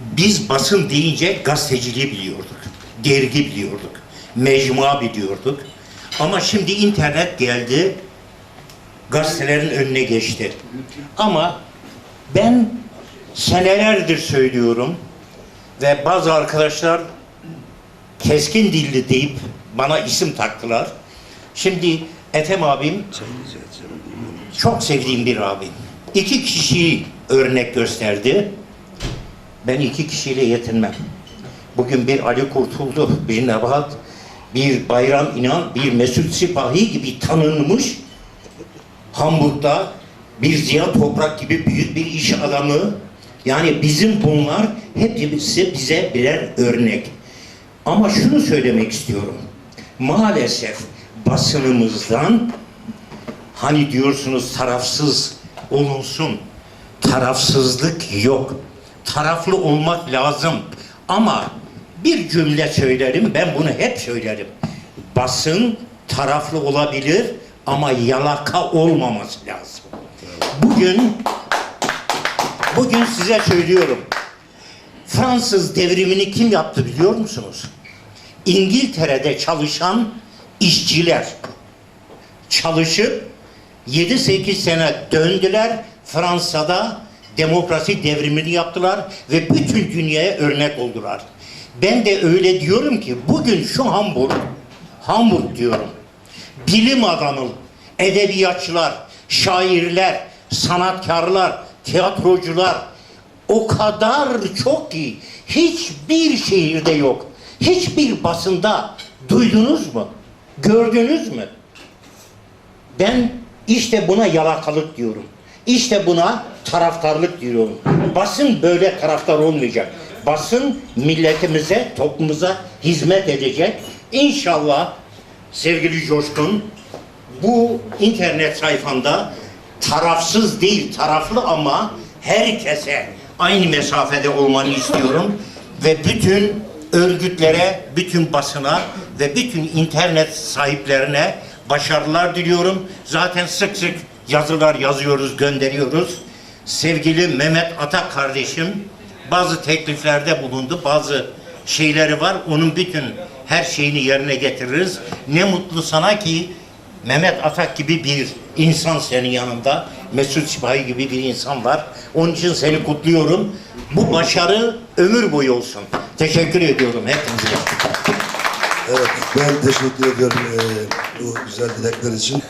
Biz basın deyince gazeteciliği biliyorduk. Dergi biliyorduk. Mecmua biliyorduk. Ama şimdi internet geldi. Gazetelerin önüne geçti. Ama ben senelerdir söylüyorum ve bazı arkadaşlar keskin dilli deyip bana isim taktılar. Şimdi Ethem abim çok sevdiğim bir abim. İki kişiyi örnek gösterdi. Ben iki kişiyle yetinmem. Bugün bir Ali Kurtuldu, bir Nebahat, bir Bayram İnan, bir Mesut Sipahi gibi tanınmış Hamburg'da bir Ziya Toprak gibi büyük bir iş adamı. Yani bizim bunlar hepsi bize birer örnek. Ama şunu söylemek istiyorum. Maalesef basınımızdan hani diyorsunuz tarafsız olunsun. Tarafsızlık yok. Taraflı olmak lazım. Ama bir cümle söylerim, ben bunu hep söylerim. Basın taraflı olabilir ama yalaka olmaması lazım. Bugün bugün size söylüyorum. Fransız devrimini kim yaptı biliyor musunuz? İngiltere'de çalışan işçiler çalışıp 7-8 sene döndüler Fransa'da demokrasi devrimini yaptılar ve bütün dünyaya örnek oldular. Ben de öyle diyorum ki bugün şu Hamburg, Hamburg diyorum. Bilim adamı, edebiyatçılar, şairler, sanatkarlar, tiyatrocular o kadar çok ki hiçbir şehirde yok. Hiçbir basında duydunuz mu? Gördünüz mü? Ben işte buna yalakalık diyorum. İşte buna taraftarlık diyorum. Basın böyle taraftar olmayacak. Basın milletimize, toplumumuza hizmet edecek. İnşallah sevgili Coşkun bu internet sayfanda tarafsız değil, taraflı ama herkese aynı mesafede olmanı istiyorum. Ve bütün örgütlere, bütün basına ve bütün internet sahiplerine başarılar diliyorum. Zaten sık sık yazılar yazıyoruz, gönderiyoruz. Sevgili Mehmet Atak kardeşim bazı tekliflerde bulundu, bazı şeyleri var. Onun bütün her şeyini yerine getiririz. Ne mutlu sana ki Mehmet Atak gibi bir insan senin yanında. Mesut Sipahi gibi bir insan var. Onun için seni kutluyorum. Bu başarı ömür boyu olsun. Teşekkür ediyorum hepinize. Evet, ben teşekkür ediyorum eee, bu güzel dilekler için.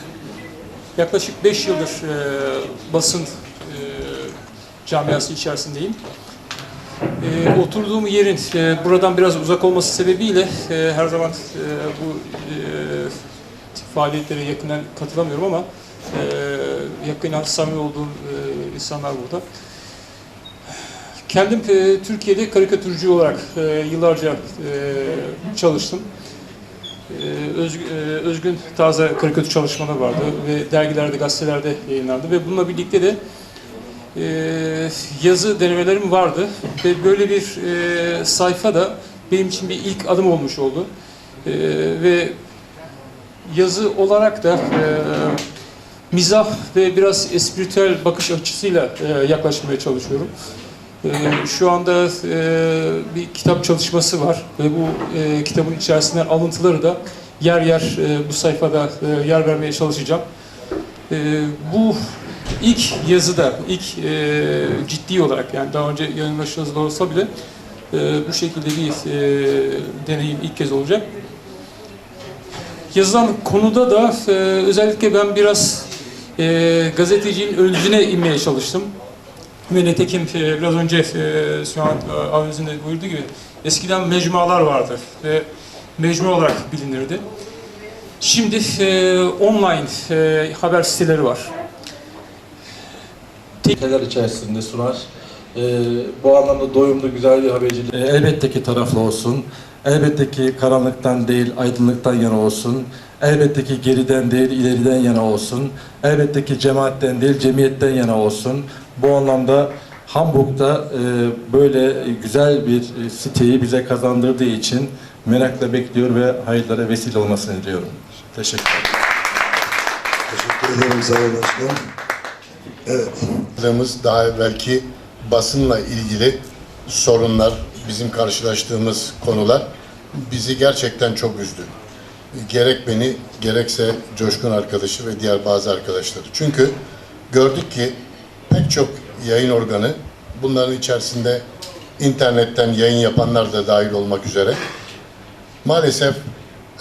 Yaklaşık 5 yıldır e, basın e, camiası içerisindeyim. E, oturduğum yerin e, buradan biraz uzak olması sebebiyle e, her zaman e, bu e, faaliyetlere yakından katılamıyorum ama e, yakından samimi olduğum e, insanlar burada. Kendim e, Türkiye'de karikatürcü olarak e, yıllarca e, çalıştım. Ee, Özgün, Özgün taze karikatür çalışmaları vardı ve dergilerde, gazetelerde yayınlandı ve bununla birlikte de e, yazı denemelerim vardı ve böyle bir e, sayfa da benim için bir ilk adım olmuş oldu E, ve yazı olarak da e, mizah ve biraz espritüel bakış açısıyla e, yaklaşmaya çalışıyorum. Ee, Şu anda e, bir kitap çalışması var ve bu e, kitabın içerisinden alıntıları da yer yer e, bu sayfada yer vermeye çalışacağım. Bu ilk yazıda, ilk ciddi olarak yani daha önce yayınlaş yazılı olsa bile bu şekilde bir deneyim ilk kez olacak. Yazılan konuda da özellikle ben biraz gazetecinin özüne inmeye çalıştım. Ve nitekim e, biraz önce e, şu an e, abimizin de buyurduğu gibi eskiden mecmualar vardı ve mecmu olarak bilinirdi. Şimdi e, online e, haber siteleri var. ülkeler içerisinde sunar. Ee, bu anlamda doyumlu güzel bir habercilik. Ee, elbette ki taraflı olsun. Elbette ki karanlıktan değil aydınlıktan yana olsun. Elbette ki geriden değil ileriden yana olsun. Elbette ki cemaatten değil cemiyetten yana olsun. Bu anlamda Hamburg'da e, böyle güzel bir e, siteyi bize kazandırdığı için merakla bekliyor ve hayırlara vesile olmasını diliyorum. Teşekkür ederim. Teşekkür ederim Sayın Başkan. Evet, Aramız daha evvelki basınla ilgili sorunlar, bizim karşılaştığımız konular bizi gerçekten çok üzdü. Gerek beni, gerekse Coşkun arkadaşı ve diğer bazı arkadaşları. Çünkü gördük ki pek çok yayın organı, bunların içerisinde internetten yayın yapanlar da dahil olmak üzere, maalesef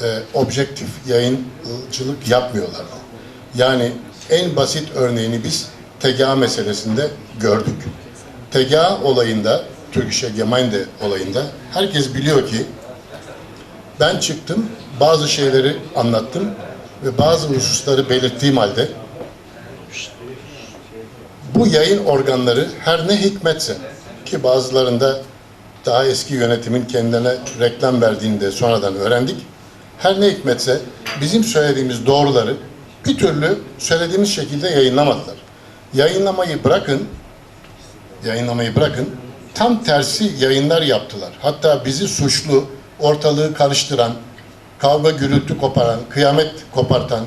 e, objektif yayıncılık yapmıyorlar. Yani en basit örneğini biz TGA meselesinde gördük. TGA olayında, Türk İş Gemeinde olayında herkes biliyor ki ben çıktım, bazı şeyleri anlattım ve bazı hususları belirttiğim halde bu yayın organları her ne hikmetse ki bazılarında daha eski yönetimin kendilerine reklam verdiğini de sonradan öğrendik. Her ne hikmetse bizim söylediğimiz doğruları bir türlü söylediğimiz şekilde yayınlamadılar. Yayınlamayı bırakın, yayınlamayı bırakın, tam tersi yayınlar yaptılar. Hatta bizi suçlu, ortalığı karıştıran, kavga gürültü koparan, kıyamet kopartan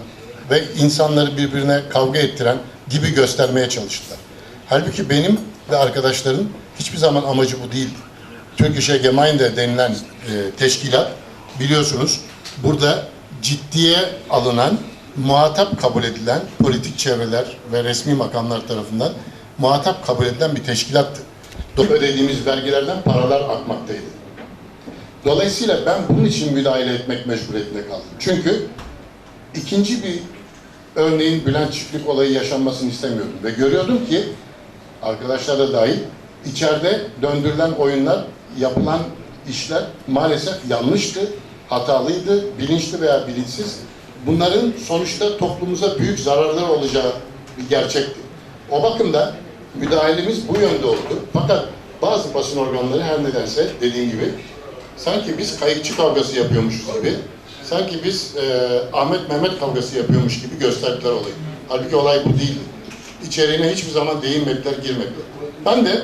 ve insanları birbirine kavga ettiren gibi göstermeye çalıştılar. Halbuki benim ve arkadaşların hiçbir zaman amacı bu değildi. Türk İş Gemeinde denilen e, teşkilat biliyorsunuz burada ciddiye alınan, muhatap kabul edilen politik çevreler ve resmi makamlar tarafından muhatap kabul edilen bir teşkilattı. Ödediğimiz vergilerden paralar akmaktaydı. Dolayısıyla ben bunun için müdahale etmek mecburiyetinde kaldım. Çünkü ikinci bir örneğin Bülent Çiftlik olayı yaşanmasını istemiyordum. Ve görüyordum ki arkadaşlar da dahil içeride döndürülen oyunlar, yapılan işler maalesef yanlıştı, hatalıydı, bilinçli veya bilinçsiz. Bunların sonuçta toplumumuza büyük zararlar olacağı bir gerçekti. O bakımda müdahalemiz bu yönde oldu. Fakat bazı basın organları her nedense dediğim gibi sanki biz kayıkçı kavgası yapıyormuşuz gibi, sanki biz e, Ahmet Mehmet kavgası yapıyormuş gibi gösterdiler olayı. Halbuki olay bu değildi. İçeriğine hiçbir zaman değinmediler, girmediler. Ben de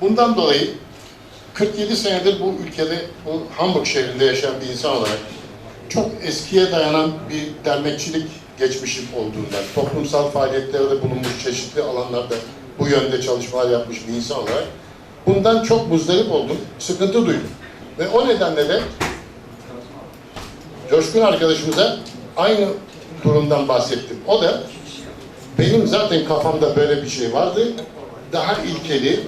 bundan dolayı 47 senedir bu ülkede, bu Hamburg şehrinde yaşayan bir insan olarak çok eskiye dayanan bir dernekçilik geçmişim olduğundan, toplumsal faaliyetlerde bulunmuş çeşitli alanlarda bu yönde çalışmalar yapmış bir insan olarak bundan çok muzdarip oldum, sıkıntı duydum. Ve o nedenle de Coşkun arkadaşımıza aynı durumdan bahsettim. O da benim zaten kafamda böyle bir şey vardı. Daha ilkeli,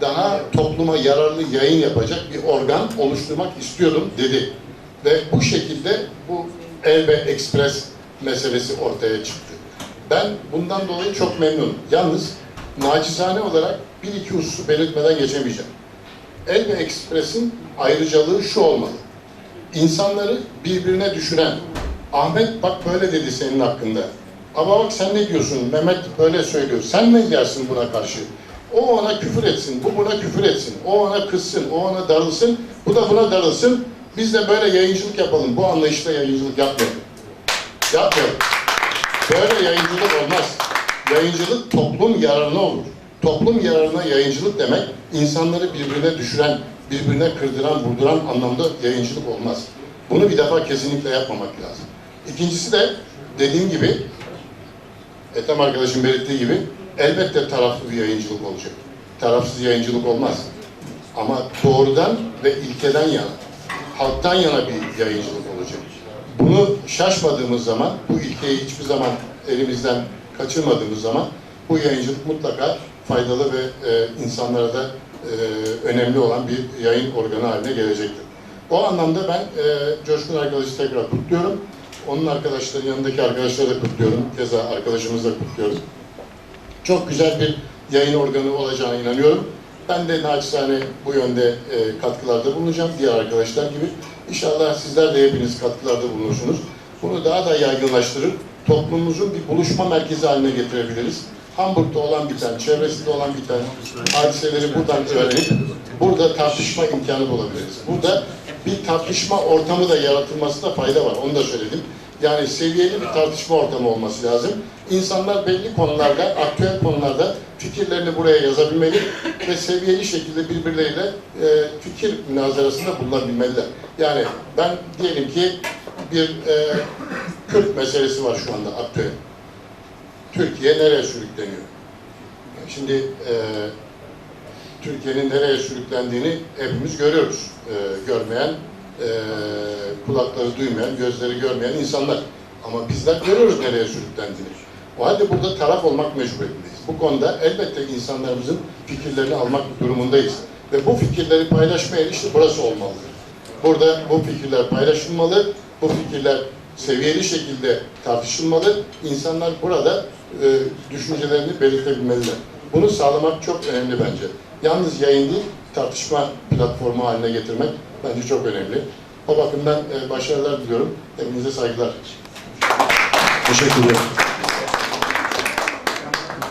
daha topluma yararlı yayın yapacak bir organ oluşturmak istiyordum dedi. Ve bu şekilde bu Elbe Express meselesi ortaya çıktı. Ben bundan dolayı çok memnunum. Yalnız nacizane olarak bir iki hususu belirtmeden geçemeyeceğim. Elbe Express'in ayrıcalığı şu olmalı. İnsanları birbirine düşüren, Ahmet bak böyle dedi senin hakkında. Ama bak sen ne diyorsun, Mehmet böyle söylüyor. Sen ne dersin buna karşı? O ona küfür etsin, bu buna küfür etsin. O ona kızsın, o ona darılsın, bu da buna darılsın. Biz de böyle yayıncılık yapalım. Bu anlayışla yayıncılık yapmayalım. Yapmayalım. Böyle yayıncılık olmaz. Yayıncılık toplum yararına olur. Toplum yararına yayıncılık demek, insanları birbirine düşüren, birbirine kırdıran, vurduran anlamda yayıncılık olmaz. Bunu bir defa kesinlikle yapmamak lazım. İkincisi de dediğim gibi, Ethem arkadaşım belirttiği gibi, elbette taraflı bir yayıncılık olacak. Tarafsız yayıncılık olmaz. Ama doğrudan ve ilkeden yana, halktan yana bir yayıncılık olacak. Bunu şaşmadığımız zaman, bu ilkeyi hiçbir zaman elimizden kaçırmadığımız zaman bu yayıncılık mutlaka faydalı ve e, insanlara da e, önemli olan bir yayın organı haline gelecektir. O anlamda ben e, Coşkun arkadaşı tekrar kutluyorum. Onun arkadaşları, yanındaki arkadaşları da kutluyorum. Keza arkadaşımızı da kutluyorum. Çok güzel bir yayın organı olacağına inanıyorum. Ben de naçizane bu yönde e, katkılarda bulunacağım diğer arkadaşlar gibi. İnşallah sizler de hepiniz katkılarda bulunursunuz. Bunu daha da yaygınlaştırıp toplumumuzun bir buluşma merkezi haline getirebiliriz. Hamburg'da olan biten, çevresinde olan biten hadiseleri buradan öğrenip burada tartışma imkanı bulabiliriz. Burada bir tartışma ortamı da yaratılmasında fayda var. Onu da söyledim. Yani seviyeli bir tartışma ortamı olması lazım. İnsanlar belli konularda, aktüel konularda fikirlerini buraya yazabilmeli ve seviyeli şekilde birbirleriyle e, fikir münazarasında bulunabilmeliler. Yani ben diyelim ki bir e, Kürt meselesi var şu anda aktüel. Türkiye nereye sürükleniyor? Şimdi e, Türkiye'nin nereye sürüklendiğini hepimiz görüyoruz. Ee, görmeyen, e, kulakları duymayan, gözleri görmeyen insanlar. Ama bizler görüyoruz nereye sürüklendiğini. O halde burada taraf olmak mecburiyetindeyiz. Bu konuda elbette insanlarımızın fikirlerini almak durumundayız. Ve bu fikirleri paylaşmaya işte burası olmalıdır. Burada bu fikirler paylaşılmalı, bu fikirler seviyeli şekilde tartışılmalı. İnsanlar burada e, düşüncelerini belirtebilmeliler. Bunu sağlamak çok önemli bence. Yalnız yayın değil, tartışma platformu haline getirmek bence çok önemli. O bakımdan e, başarılar diliyorum. Hepinize saygılar. Teşekkürler.